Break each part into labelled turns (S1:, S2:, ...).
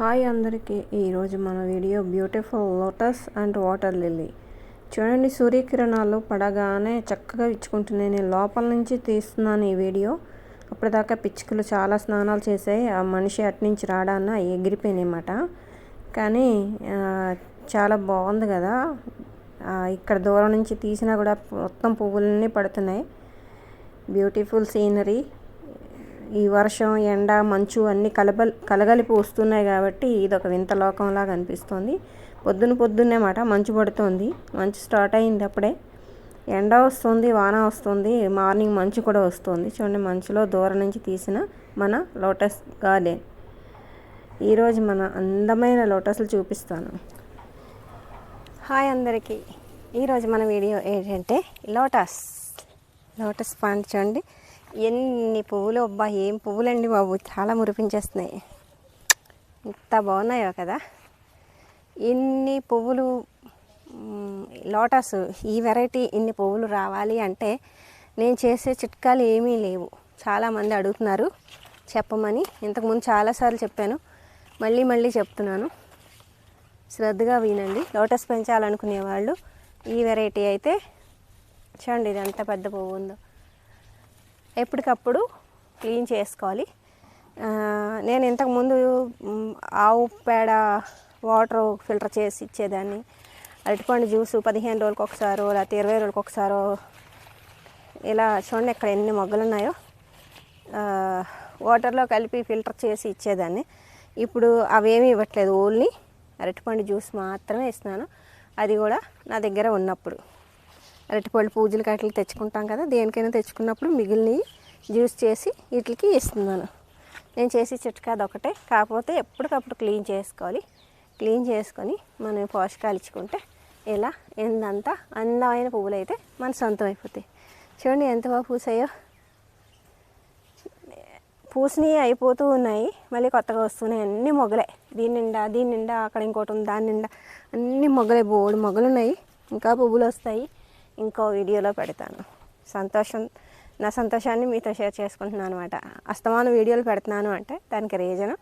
S1: Hi అందరికీ. ఈరోజు మన video beautiful lotus and water lily. చూడండి సూర్యకిరణాలు పడగానే చక్కగా ఇచ్చుకుంటున్నాయి నేను లోపల నుంచి తీస్తున్నాను ఈ వీడియో. అప్పటిదాకా పిచ్చుకలు చాలా స్నానాలు చేసాయి ఆ మనిషి అటు నుంచి ఎగిరిపోయినాయి అన్నమాట. కానీ చాలా బాగుంది కదా. ఇక్కడ దూరం నుంచి తీసినా కూడా మొత్తం పువ్వులన్నీ పడుతున్నాయి. Beautiful scenery. ఈ వర్షం ఎండ మంచు అన్నీ కలబ కలగలిపి వస్తున్నాయి కాబట్టి ఇది ఒక వింత లోకంలాగా అనిపిస్తుంది పొద్దున పొద్దున్నే మాట మంచు పడుతుంది. మంచు స్టార్ట్ అయింది అప్పుడే. ఎండ వస్తుంది వాన వస్తుంది మార్నింగ్ మంచు కూడా వస్తుంది. చూడండి మంచులో దూరం నుంచి తీసిన మన లోటస్ గార్డెన్. ఈరోజు మన అందమైన లోటస్లు చూపిస్తాను. హాయ్ అందరికీ. ఈరోజు మన వీడియో ఏంటంటే లోటస్. లోటస్ పాండ్ చూడండి. ఎన్ని పువ్వులు అబ్బా ఏం పువ్వులండి బాబు? చాలా మురిపించేస్తున్నాయి. ఇంత బాగున్నాయో కదా? ఇన్ని పువ్వులు లోటస్ ఈ వెరైటీ ఇన్ని పువ్వులు రావాలి అంటే నేను చేసే చిట్కాలు ఏమీ లేవు. చాలామంది అడుగుతున్నారు చెప్పమని. ఇంతకుముందు చాలాసార్లు చెప్పాను. మళ్ళీ మళ్ళీ చెప్తున్నాను. శ్రద్ధగా వినండి. లోటస్ పెంచాలనుకునే వాళ్ళు ఈ వెరైటీ అయితే చూడండి ఇది ఎంత పెద్ద పువ్వు ఉందో. ఎప్పటికప్పుడు క్లీన్ చేసుకోవాలి. నేను ఇంతకుముందు ఆవు పేడ వాటర్ ఫిల్టర్ చేసి ఇచ్చేదాన్ని. అరటిపండు జ్యూస్ పదిహేను రోజులకు ఒకసారో లేకపోతే ఇరవై రోజులకు ఒకసారో ఇలా చూడండి ఇక్కడ ఎన్ని మొగ్గలు ఉన్నాయో వాటర్లో కలిపి ఫిల్టర్ చేసి ఇచ్చేదాన్ని. ఇప్పుడు అవేమీ ఇవ్వట్లేదు ఓన్లీ అరటిపండు జ్యూస్ మాత్రమే ఇస్తున్నాను. అది కూడా నా దగ్గర ఉన్నప్పుడు. అరటిపళ్ళు పూజలు కట్టలు తెచ్చుకుంటాం కదా దేనికైనా తెచ్చుకున్నప్పుడు మిగిలినవి జ్యూస్ చేసి వీటికి ఇస్తున్నాను. నేను చేసి చిట్కా ఒకటే. కాకపోతే ఎప్పటికప్పుడు క్లీన్ చేసుకోవాలి. క్లీన్ చేసుకొని మనం పోషకాలు ఇచ్చుకుంటే ఇలా ఎంతంతా అందమైన పువ్వులు అయితే మన సొంతం అయిపోతాయి. చూడండి ఎంత బాగా పూసాయో. పూసినవి అయిపోతూ ఉన్నాయి. మళ్ళీ కొత్తగా వస్తున్నాయి. అన్ని మొగలే. దీని నిండా దీని నిండా అక్కడ ఇంకోటి ఉంది దాని నిండా. అన్ని మొగలే బోడు మొగలు ఉన్నాయి. ఇంకా పువ్వులు వస్తాయి. ఇంకో వీడియోలో పెడతాను. సంతోషం నా సంతోషాన్ని మీతో షేర్ చేసుకుంటున్నాను అనమాట అస్తమానం వీడియోలు పెడుతున్నాను అంటే దానికి రీజను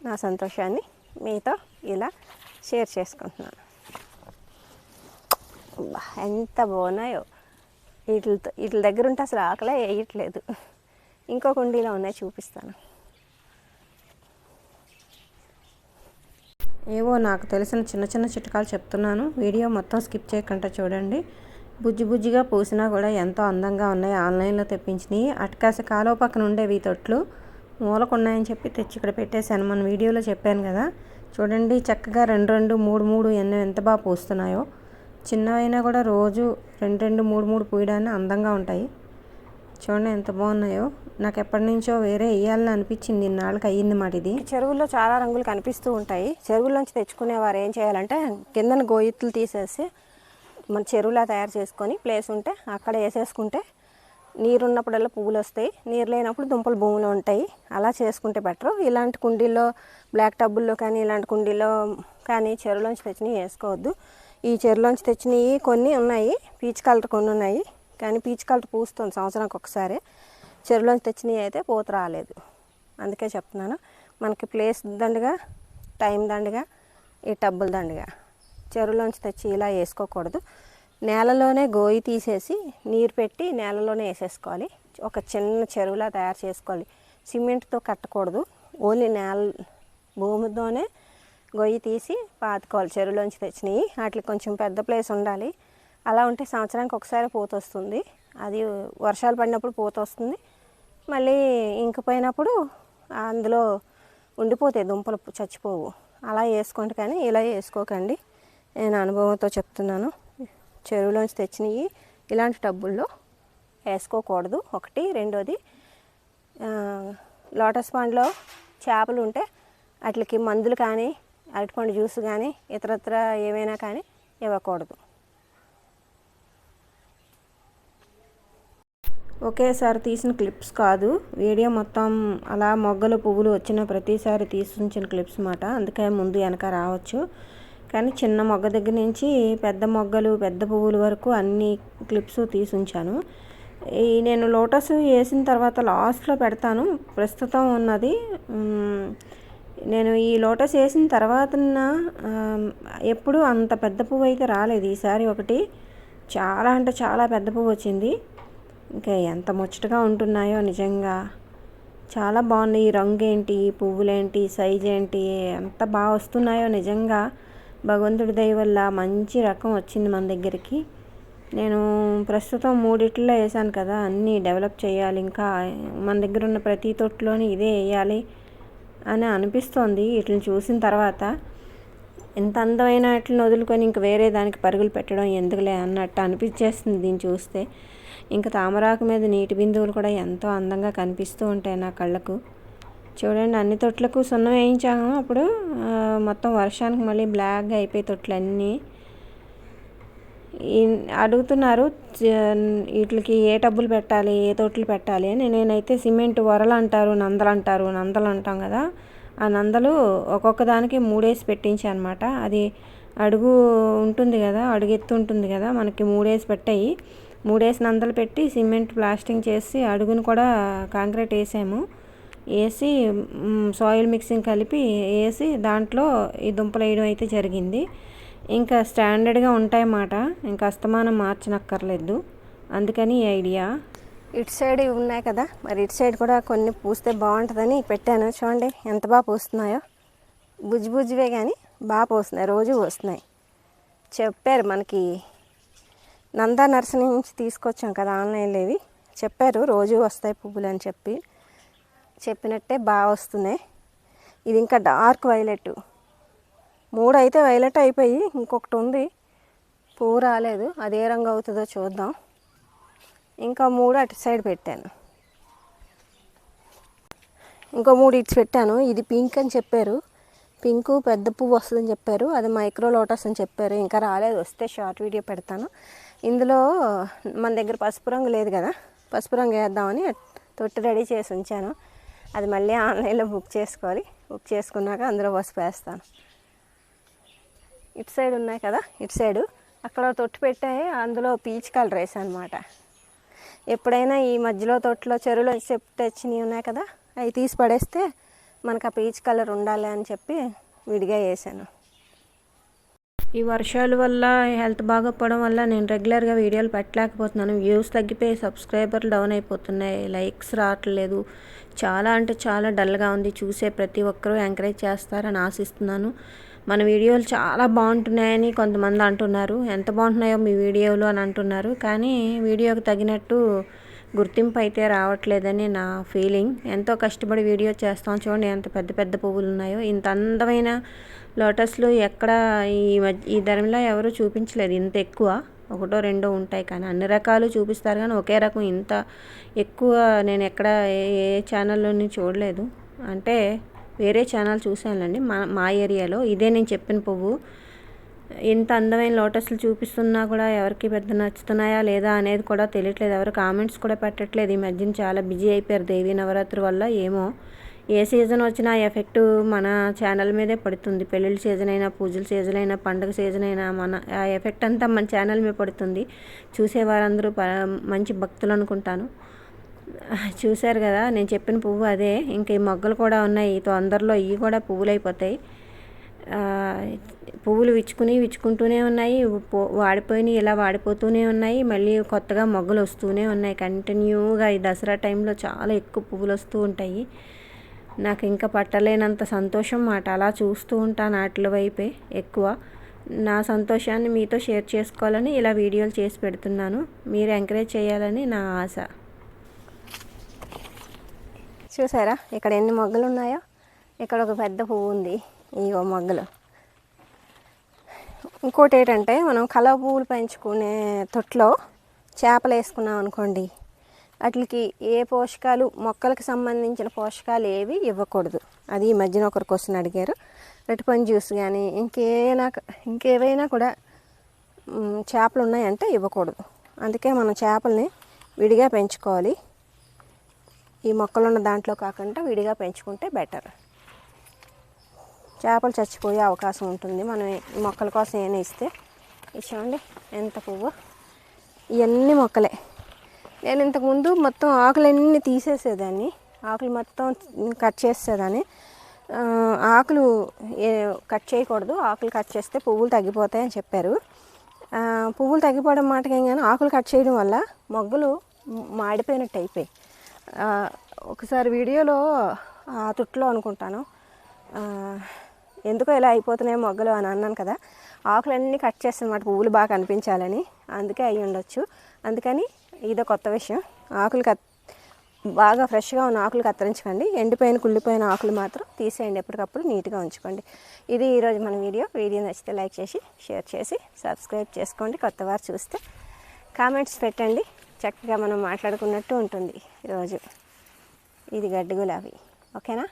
S1: నా సంతోషాన్ని మీతో ఇలా షేర్ చేసుకుంటున్నాను. ఎంత బాగున్నాయో. వీటితో వీటి దగ్గర ఉంటే అసలు ఆకలే వేయట్లేదు. ఇంకో కుండీలో ఉన్నాయి చూపిస్తాను. ఏవో నాకు తెలిసిన చిన్న చిన్న చిట్కాలు చెప్తున్నాను. వీడియో మొత్తం స్కిప్ చేయకుండా చూడండి. బుజ్జి బుజ్జిగా పూసినా కూడా ఎంతో అందంగా ఉన్నాయి. ఆన్లైన్లో తెప్పించినవి. అటకాసి కాలువ పక్కన ఉండేవి ఈ తొట్లు. మూలకు ఉన్నాయని చెప్పి తెచ్చి ఇక్కడ పెట్టేశాను. మన వీడియోలో చెప్పాను కదా. చూడండి చక్కగా రెండు రెండు మూడు మూడు ఎన్నో ఎంత బాగా పూస్తున్నాయో. చిన్నవైనా కూడా రోజు రెండు రెండు మూడు మూడు పూయడాన్ని అందంగా ఉంటాయి. చూడండి ఎంత బాగున్నాయో. నాకు ఎప్పటి నుంచో వేరే వేయాలని అనిపించింది. ఇన్నాళ్ళకి అయ్యింది మాట ఇది. చెరువుల్లో చాలా రంగులు కనిపిస్తూ ఉంటాయి. చెరువుల్లోంచి తెచ్చుకునేవారు ఏం చేయాలంటే కిందన గోయిత్తులు తీసేసి మన చెరువులా తయారు చేసుకొని ప్లేస్ ఉంటే అక్కడ వేసేసుకుంటే నీరు ఉన్నప్పుడల్లా పువ్వులు వస్తాయి నీరు లేనప్పుడు దుంపలు భూమిలో ఉంటాయి. అలా చేసుకుంటే బెటర్ ఇలాంటి కుండీల్లో బ్లాక్ టబ్బుల్లో కానీ ఇలాంటి కుండీల్లో కానీ చెరువులోంచి తెచ్చినవి వేసుకోవద్దు. ఈ చెరువులోంచి తెచ్చినవి కొన్ని ఉన్నాయి. పీచ్ కలర్ కొన్ని ఉన్నాయి. కానీ పీచ్ కలర్ పూస్తుంది సంవత్సరానికి ఒకసారి. చెరువులోంచి తెచ్చినవి అయితే పూత రాలేదు. అందుకే చెప్తున్నాను. మనకి ప్లేస్ దండగా టైం దండగా ఈ టబ్బుల దండగా. చెరువులోంచి తెచ్చి ఇలా వేసుకోకూడదు. నేలలోనే గోయి తీసేసి నీరు పెట్టి నేలలోనే వేసేసుకోవాలి. ఒక చిన్న చెరువులా తయారు చేసుకోవాలి. సిమెంట్తో కట్టకూడదు. ఓన్లీ నేల భూమితోనే గొయ్యి తీసి పాతుకోవాలి. చెరువులోంచి తెచ్చినవి. వాటికి కొంచెం పెద్ద ప్లేస్ ఉండాలి. అలా ఉంటే సంవత్సరానికి ఒకసారి పూత వస్తుంది. అది వర్షాలు పడినప్పుడు పూత వస్తుంది. మళ్ళీ ఇంకిపోయినప్పుడు అందులో ఉండిపోతాయి దుంపలు చచ్చిపోవు. అలా వేసుకోండి కానీ ఇలా వేసుకోకండి. నేను అనుభవంతో చెప్తున్నాను. చెరువులోంచి తెచ్చినవి ఇలాంటి టబ్బుల్లో వేసుకోకూడదు. ఒకటి. రెండోది లోటస్ పాండ్లో చేపలు ఉంటే వాటికి మందులు కానీ అరటిపండు జ్యూస్ కానీ ఇతరత్ర ఏమైనా కానీ ఇవ్వకూడదు. ఒకేసారి తీసిన క్లిప్స్ కాదు. వీడియో మొత్తం అలా మొగ్గలు పువ్వులు వచ్చిన ప్రతిసారి తీసించిన క్లిప్స్ మాట. అందుకే ముందు వెనక రావచ్చు. కానీ చిన్న మొగ్గ దగ్గర నుంచి పెద్ద మొగ్గలు పెద్ద పువ్వుల వరకు అన్ని క్లిప్స్ తీసి ఉంచాను. ఈ నేను లోటస్ వేసిన తర్వాత లాస్ట్లో పెడతాను. ప్రస్తుతం ఉన్నది నేను ఈ లోటస్ వేసిన తర్వాత ఎప్పుడు అంత పెద్ద పువ్వు అయితే రాలేదు. ఈసారి ఒకటి చాలా అంటే చాలా పెద్ద పువ్వు వచ్చింది. ఇంకా ఎంత ముచ్చటగా ఉంటున్నాయో నిజంగా. చాలా బాగున్నాయి. ఈ రంగు ఏంటి పువ్వులేంటి సైజ్ ఏంటి ఎంత బాగా వస్తున్నాయో నిజంగా. భగవంతుడి దయ వల్ల మంచి రకం వచ్చింది మన దగ్గరికి. నేను ప్రస్తుతం మూడిట్లో వేసాను కదా అన్నీ డెవలప్ చేయాలి ఇంకా మన దగ్గర ఉన్న ప్రతి తొట్టులోని ఇదే వేయాలి అని అనిపిస్తోంది. వీటిని చూసిన తర్వాత ఎంత అందమైన వాటిని వదులుకొని ఇంక వేరే దానికి పరుగులు పెట్టడం ఎందుకులే అన్నట్టు అనిపించేస్తుంది దీన్ని చూస్తే. ఇంకా తామరాకు మీద నీటి బిందువులు కూడా ఎంతో అందంగా కనిపిస్తూ ఉంటాయి నా కళ్ళకు. చూడండి అన్ని తొట్లకు సున్నం వేయించాము. అప్పుడు మొత్తం వర్షానికి మళ్ళీ బ్లాక్గా అయిపోయి తొట్లు అన్నీ అడుగుతున్నారు వీటికి ఏ టబ్బులు పెట్టాలి ఏ తొట్లు పెట్టాలి అని. నేనైతే సిమెంట్ వరలు అంటారు నందలు అంటారు నందలు అంటాం కదా. ఆ నందలు ఒక్కొక్క దానికి మూడేసి పెట్టించి అనమాట అది అడుగు ఉంటుంది కదా అడుగు ఎత్తు ఉంటుంది కదా మనకి మూడేసి పెట్టాయి. మూడేసి నందలు పెట్టి సిమెంట్ ప్లాస్టింగ్ చేసి అడుగును కూడా కాంక్రీట్ వేసాము. వేసి సాయిల్ మిక్సింగ్ కలిపి వేసి దాంట్లో ఈ దుంపలు వేయడం అయితే జరిగింది. ఇంకా స్టాండర్డ్గా ఉంటాయన్నమాట. ఇంకా అస్తమానం మార్చనక్కర్లేదు. అందుకని ఈ ఐడియా ఇటు సైడ్ ఉన్నాయి కదా. మరి ఇటు సైడ్ కూడా కొన్ని పూస్తే బాగుంటుందని పెట్టాను. చూడండి ఎంత బాగా పూస్తున్నాయో. బుజ్జి బుజ్జివే కానీ బాగా పోస్తున్నాయి. రోజు పోస్తున్నాయి. చెప్పారు మనకి నందా నర్సరీ నుంచి తీసుకొచ్చాం కదా ఆన్లైన్లో ఇవి. చెప్పారు రోజు వస్తాయి పువ్వులు అని చెప్పి. చెప్పినట్టే బాగా వస్తున్నాయి. ఇది ఇంకా డార్క్ వైలెట్. మూడు అయితే వైలెట్ అయిపోయి ఇంకొకటి ఉంది. పువ్వు రాలేదు. అది ఏ రంగు అవుతుందో చూద్దాం. ఇంకా మూడు అటు సైడ్ పెట్టాను. ఇంకో మూడు ఇటు పెట్టాను. ఇది పింక్ అని చెప్పారు. పింక్ పెద్ద పువ్వు వస్తుందని చెప్పారు. అది మైక్రో లోటస్ అని చెప్పారు. ఇంకా రాలేదు. వస్తే షార్ట్ వీడియో పెడతాను. ఇందులో మన దగ్గర పసుపు రంగు లేదు కదా. పసుపు రంగు వేద్దామని తొట్టి రెడీ చేసి ఉంచాను. అది మళ్ళీ ఆన్లైన్లో బుక్ చేసుకోవాలి. బుక్ చేసుకున్నాక అందులో పసుపు వేస్తాను. ఇటు సైడ్ ఉన్నాయి కదా ఇటు సైడు. అక్కడ తొట్టు పెట్టాయి అందులో పీచ్ కలర్ వేసాను అనమాట ఎప్పుడైనా ఈ మధ్యలో తొట్టులో చెరువులో చెప్ తెచ్చినవి ఉన్నాయి కదా అవి తీసి పడేస్తే మనకు ఆ పీచ్ కలర్ ఉండాలి అని చెప్పి విడిగా వేసాను. ఈ వర్షాల వల్ల హెల్త్ బాగోకపోవడం వల్ల నేను రెగ్యులర్గా వీడియోలు పెట్టలేకపోతున్నాను. వ్యూస్ తగ్గిపోయి సబ్స్క్రైబర్లు డౌన్ అయిపోతున్నాయి. లైక్స్ రావట్లేదు. చాలా అంటే చాలా డల్గా ఉంది. చూసే ప్రతి ఒక్కరూ ఎంకరేజ్ చేస్తారని ఆశిస్తున్నాను. మన వీడియోలు చాలా బాగుంటున్నాయని కొంతమంది అంటున్నారు. ఎంత బాగుంటున్నాయో మీ వీడియోలు అని అంటున్నారు. కానీ వీడియోకి తగినట్టు గుర్తింపు అయితే రావట్లేదని నా ఫీలింగ్. ఎంతో కష్టపడి వీడియో చేస్తాం చూడండి ఎంత పెద్ద పెద్ద పువ్వులు ఉన్నాయో. ఇంత అందమైన లోటస్లు ఎక్కడ ఈ మధ్య ఈ ధరలో ఎవరు చూపించలేదు. ఇంత ఎక్కువ ఒకటో రెండో ఉంటాయి కానీ అన్ని రకాలు చూపిస్తారు కానీ ఒకే రకం. ఇంత ఎక్కువ నేను ఎక్కడ ఏ ఛానల్లోని చూడలేదు. అంటే వేరే ఛానల్ చూశానండి మా మా ఏరియాలో. ఇదే నేను చెప్పిన పువ్వు. ఇంత అందమైన లోటస్లు చూపిస్తున్నా కూడా ఎవరికి పెద్ద నచ్చుతున్నాయా లేదా అనేది కూడా తెలియట్లేదు. ఎవరు కామెంట్స్ కూడా పెట్టట్లేదు. ఈ మధ్యన చాలా బిజీ అయిపోయారు దేవీ నవరాత్రి వల్ల ఏమో. ఏ సీజన్ వచ్చినా ఎఫెక్ట్ మన ఛానల్ మీదే పడుతుంది. పెళ్ళిళ్ళ సీజన్ అయినా పూజల సీజన్ అయినా పండుగ సీజన్ అయినా మన ఆ ఎఫెక్ట్ అంతా మన ఛానల్ మీద పడుతుంది. చూసేవారందరూ మంచి భక్తులు అనుకుంటాను. చూశారు కదా నేను చెప్పిన పువ్వు అదే. ఇంకా ఈ మొగ్గలు కూడా ఉన్నాయి. తొందరలో ఇవి కూడా పువ్వులు అయిపోతాయి పువ్వులు విచ్చుకుని విచ్చుకుంటూనే ఉన్నాయి. వాడిపోయినాయి ఇలా వాడిపోతూనే ఉన్నాయి. మళ్ళీ కొత్తగా మొగ్గలు వస్తూనే ఉన్నాయి. కంటిన్యూగా ఈ దసరా టైంలో చాలా ఎక్కువ పువ్వులు వస్తూ ఉంటాయి. నాకు ఇంకా పట్టలేనంత సంతోషం మాట. అలా చూస్తూ ఉంటాను వాటి వైపే ఎక్కువ. నా సంతోషాన్ని మీతో షేర్ చేసుకోవాలని ఇలా వీడియోలు చేసి పెడుతున్నాను. మీరు ఎంకరేజ్ చేయాలని నా ఆశ. చూసారా? ఇక్కడ ఎన్ని మొగ్గలు ఉన్నాయో? ఇక్కడ ఒక పెద్ద పువ్వు ఉంది. ఈ మొగ్గలు. ఇంకోటి ఏంటంటే మనం కలవ పువ్వులు పెంచుకునే తొట్లో చేపలు వేసుకున్నాం అనుకోండి వాటికి ఏ పోషకాలు మొక్కలకు సంబంధించిన పోషకాలు ఏవి ఇవ్వకూడదు. అది ఈ మధ్యన ఒకరు క్వశ్చన్ అడిగారు. రెట్టుపని జ్యూస్ కానీ ఇంకేనా ఇంకేవైనా కూడా చేపలు ఉన్నాయంటే ఇవ్వకూడదు. అందుకే మనం చేపల్ని విడిగా పెంచుకోవాలి. ఈ మొక్కలున్న దాంట్లో కాకుండా విడిగా పెంచుకుంటే బెటర్. చేపలు చచ్చిపోయే అవకాశం ఉంటుంది. మనం మొక్కల కోసం ఏమైనా ఇస్తే. చూడండి ఎంత పువ్వు. ఇవన్నీ మొక్కలే. నేను ఇంతకుముందు మొత్తం ఆకులన్నీ తీసేసేదాన్ని. ఆకులు మొత్తం కట్ చేసేదాన్ని ఆకులు ఏ- కట్ చేయకూడదు. ఆకులు కట్ చేస్తే పువ్వులు తగ్గిపోతాయి అని చెప్పారు పువ్వులు తగ్గిపోవడం మాటకేం కానీ ఆకులు కట్ చేయడం వల్ల మొగ్గలు మాడిపోయినట్టు అయిపోయి ఒకసారి వీడియోలో ఆ తుట్లో అనుకుంటాను. ఎందుకో ఇలా అయిపోతున్నాయి మొగ్గలు అని అన్నాను కదా. ఆకులన్నీ కట్ చేస్తున్నమాట పువ్వులు బాగా కనిపించాలని అందుకే అయి ఉండొచ్చు. అందుకని ఇదో కొత్త విషయం. ఆకులు కత్ బాగా ఫ్రెష్గా ఉన్న ఆకులు కత్తిరించకండి. ఎండిపోయిన కుళ్ళిపోయిన ఆకులు మాత్రం తీసేయండి ఎప్పటికప్పుడు నీట్గా ఉంచుకోండి. ఇది ఈరోజు మన వీడియో. వీడియో నచ్చితే లైక్ చేసి షేర్ చేసి సబ్స్క్రైబ్ చేసుకోండి. కొత్త వారు చూస్తే కామెంట్స్ పెట్టండి. చక్కగా మనం మాట్లాడుకున్నట్టు ఉంటుంది ఈరోజు. ఇది గడ్డి గులాబీ. ఓకేనా?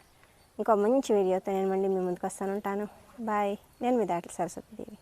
S1: ఇంకో మంచి వీడియోతో నేను మళ్ళీ మీ ముందుకు వస్తాను ఉంటాను. బాయ్ నేను మీ దాటి సరస్వతి దేవి